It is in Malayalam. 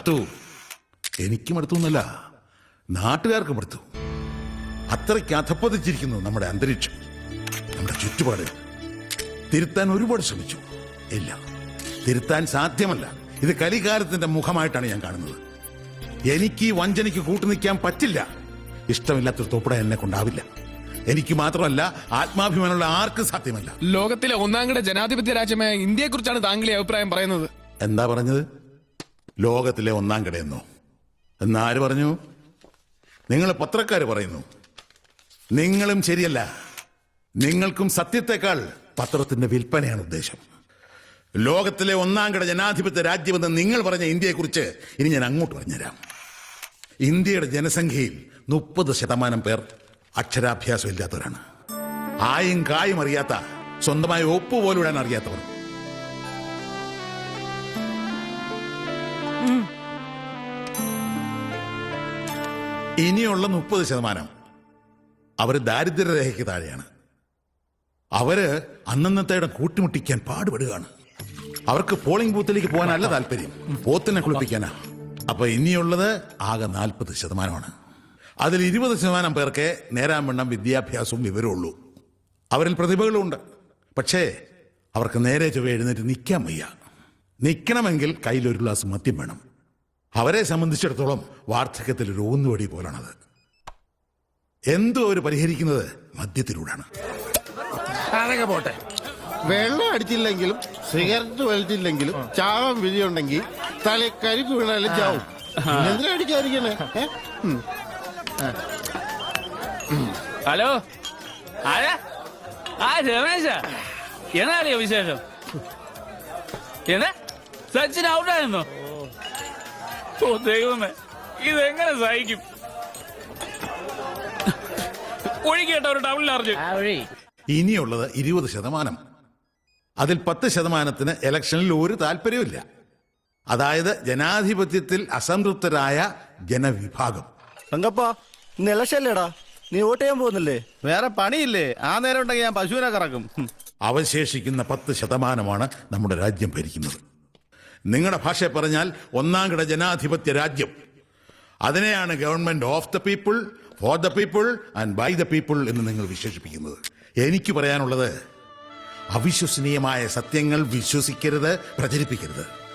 മടുത്തു. എനിക്ക് മടുത്തു എന്നല്ല നാട്ടുകാർക്ക് മടുത്തു. അത്രയ്ക്ക് അധപ്പതിച്ചിരിക്കുന്നു നമ്മുടെ അന്തരീക്ഷം നമ്മുടെ ചുറ്റുപാട്. തിരുത്താൻ ഒരുപാട് ശ്രമിച്ചു. ഇല്ല തിരുത്താൻ സാധ്യമല്ല. ഇത് കലികാലത്തിന്റെ മുഖമായിട്ടാണ് ഞാൻ കാണുന്നത്. എനിക്ക് ഈ വഞ്ചനയ്ക്ക് കൂട്ടുനിൽക്കാൻ പറ്റില്ല. ഇഷ്ടമില്ലാത്തൊരു തോപ്പിട എന്നെ കൊണ്ടാവില്ല. എനിക്ക് മാത്രമല്ല ആത്മാഭിമാനമുള്ള ആർക്കും സാധ്യമല്ല. ലോകത്തിലെ ഒന്നാംകിട ജനാധിപത്യ രാജ്യമായ ഇന്ത്യയെക്കുറിച്ചാണ് കുറിച്ചാണ് താങ്കളെ അഭിപ്രായം പറയുന്നത്? എന്താ പറഞ്ഞത്? ലോകത്തിലെ ഒന്നാം കടയെന്നോ. എന്നാര് പറഞ്ഞു? നിങ്ങൾ പത്രക്കാർ പറയുന്നു. നിങ്ങളും ശരിയല്ല. നിങ്ങൾക്കും സത്യത്തെക്കാൾ പത്രത്തിന്റെ വിൽപ്പനയാണ് ഉദ്ദേശം. ലോകത്തിലെ ഒന്നാം കിട ജനാധിപത്യ രാജ്യമെന്ന് നിങ്ങൾ പറഞ്ഞ ഇന്ത്യയെക്കുറിച്ച് ഇനി ഞാൻ അങ്ങോട്ട് പറഞ്ഞുതരാം. ഇന്ത്യയുടെ ജനസംഖ്യയിൽ മുപ്പത് ശതമാനം പേർ അക്ഷരാഭ്യാസം ഇല്ലാത്തവരാണ് ആയും കായും അറിയാത്ത സ്വന്തമായ ഒപ്പ് പോലും ഇടാൻ അറിയാത്തവർ. ഇനിയുള്ള മുപ്പത് ശതമാനം അവർ ദാരിദ്ര്യരേഖയ്ക്ക് താഴെയാണ്. അവർ അന്നന്നത്തേടെ കൂട്ടിമുട്ടിക്കാൻ പാടുപെടുകയാണ്. അവർക്ക് പോളിംഗ് ബൂത്തിലേക്ക് പോകാനല്ല താല്പര്യം. പോത്തിനെ കുളിപ്പിക്കാനാ. അപ്പൊ ഇനിയുള്ളത് ആകെ നാൽപ്പത് ശതമാനമാണ്. അതിൽ ഇരുപത് ശതമാനം പേർക്ക് നേരാൻ വണ്ണം വിദ്യാഭ്യാസവും വിവരവും ഉള്ളൂ അവരിൽ പ്രതിഭകളുണ്ട് പക്ഷേ അവർക്ക് നേരെ ചൊവ്വ എഴുന്നേറ്റ് നിൽക്കാൻ വയ്യ. നിൽക്കണമെങ്കിൽ കയ്യിൽ ഒരു ഗ്ലാസ് മദ്യം വേണം. അവരെ സംബന്ധിച്ചിടത്തോളം വാർദ്ധക്യത്തിൽ ഒരു ഊന്നുവടി പോലാണത്. എന്തോ അവർ പരിഹരിക്കുന്നത് മദ്യത്തിലൂടെയാണ് അതൊക്കെ പോട്ടെ. വെള്ളം അടിച്ചില്ലെങ്കിലും സിഗരറ്റ് വലിച്ചില്ലെങ്കിലും ചാവാൻ വിധിയുണ്ടെങ്കിൽ തല കരിക്ക് വീണാലും ചാവും. എന്തിനാ അടിക്കാതിരിക്കണേ. ഹലോ? ആരാ? ആ രമേശ. എന്നാറിയോ വിശേഷം? എന്നാ സച്ചിൻ ഔട്ടായിരുന്നോ ഓ ദൈവമേ. ഇതെങ്ങനെ സഹിക്കും? ഒഴുകിയിട്ട ഒരു ടൗണിൽ അറിഞ്ഞു ഇനിയുള്ളത് ഇരുപത് ശതമാനം. അതിൽ പത്ത് ശതമാനത്തിന് ഇലക്ഷനിൽ ഒരു താല്പര്യമില്ല അതായത് ജനാധിപത്യത്തിൽ അസംതൃപ്തരായ ജനവിഭാഗം. രംഗപ്പ ഇന്ന് ഇലക്ഷല്ലേടാ നീ വോട്ട് ചെയ്യാൻ പോകുന്നില്ലേ? വേറെ പണിയില്ലേ? ആ നേരം ഉണ്ടെങ്കിൽ ഞാൻ പശുവിനെ കറക്കും. അവശേഷിക്കുന്ന പത്ത് ശതമാനമാണ് നമ്മുടെ രാജ്യം ഭരിക്കുന്നത്. നിങ്ങളുടെ ഭാഷ പറഞ്ഞാൽ ഒന്നാം കിട ജനാധിപത്യ രാജ്യം. അതിനെയാണ് government of the people for the people and by the people എന്ന് നിങ്ങൾ വിശേഷിപ്പിക്കുന്നത്. എനിക്ക് പറയാനുള്ളത് അവിശ്വസനീയമായ സത്യങ്ങൾ വിശ്വസിക്കരുത് പ്രചരിപ്പിക്കരുത്.